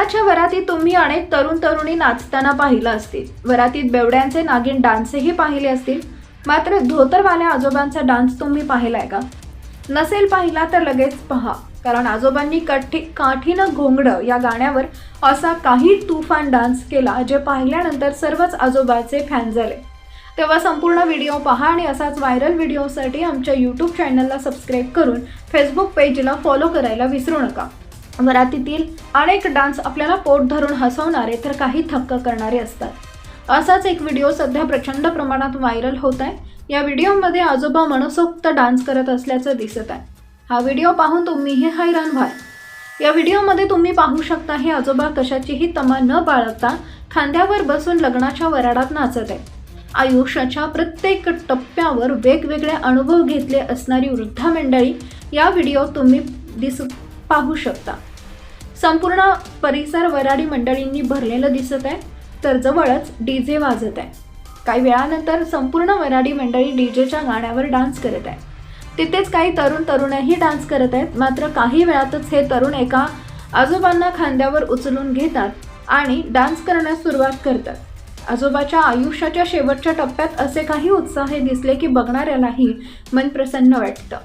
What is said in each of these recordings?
अनेक तरुण तरुणी नाचताना पाहिलं असतील. वरातीत बेवड्यांचे नागिन डान्सही पाहिले असतील. मात्र धोतरवाल्या आजोबांचा डान्स तुम्ही पाहिलाय का? नसेल पाहिला तर लगेच पहा. कारण आजोबांनी कठी काठीनं घोंगडं या गाण्यावर असा काही तुफान डान्स केला जे पाहिल्यानंतर सर्वच आजोबाचे फॅन झाले. तेव्हा संपूर्ण व्हिडिओ पहा आणि असाच व्हायरल व्हिडिओसाठी आमच्या यूट्यूब चॅनलला सबस्क्राईब करून फेसबुक पेजला फॉलो करायला विसरू नका. वरातीतील अनेक डान्स आपल्याला पोट धरून हसवणारे तर काही थक्क करणारे असतात. असाच एक व्हिडिओ सध्या प्रचंड प्रमाणात व्हायरल होत आहे. या व्हिडिओमध्ये आजोबा मनसोक्त डान्स करत असल्याचं दिसत आहे. हा व्हिडिओ पाहून तुम्हीही हैराण व्हाल. या व्हिडिओमध्ये तुम्ही पाहू शकता हे आजोबा कशाचीही तमा न बाळगता खांद्यावर बसून लग्नाच्या वराडात नाचत आहे आयुष्याच्या प्रत्येक टप्प्यावर वेगवेगळे अनुभव घेतले असणारी वृद्धा मंडळी या व्हिडिओ तुम्ही दिस पाहू शकता. संपूर्ण परिसर वराडी मंडळींनी भरलेलं दिसत आहे. तर जवळच डी जे वाजत आहे. काही वेळानंतर संपूर्ण वराडी मंडळी डी जेच्या गाण्यावर डान्स करत आहे. तिथेच काही तरुण तरुणही डान्स करत आहेत. मात्र काही वेळातच हे तरुण एका आजोबांना खांद्यावर उचलून घेतात आणि डान्स करण्यास सुरुवात करतात. आजोबाच्या आयुष्याच्या शेवटच्या टप्प्यात असे काही उत्साह दिसले की बघणाऱ्यालाही मन प्रसन्न वाटतं.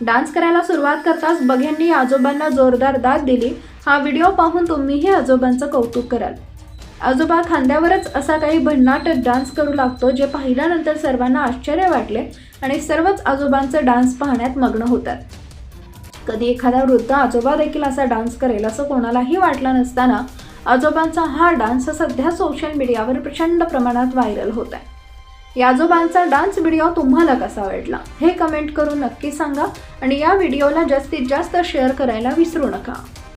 डान्स करायला सुरुवात करताच बघ्यांनी आजोबांना जोरदार दाद दिली. हा व्हिडिओ पाहून तुम्हीही आजोबांचं कौतुक कराल. आजोबा खांद्यावरच असा काही भन्नाट डान्स करू लागतो जे पाहिल्यानंतर सर्वांना आश्चर्य वाटले आणि सर्वच आजोबांचं डान्स पाहण्यात मग्न होतात. कधी एखादा वृद्ध आजोबा देखील असा डान्स करेल असं कोणालाही वाटलं नसताना आजोबांचा हा डान्स सध्या सोशल मीडियावर प्रचंड प्रमाणात व्हायरल होत आहे. याजोबांचा डान्स व्हिडिओ तुम्हाला कसा वाटला हे कमेंट करून नक्की सांगा आणि या व्हिडिओला जास्तीत जास्त शेअर करायला विसरू नका.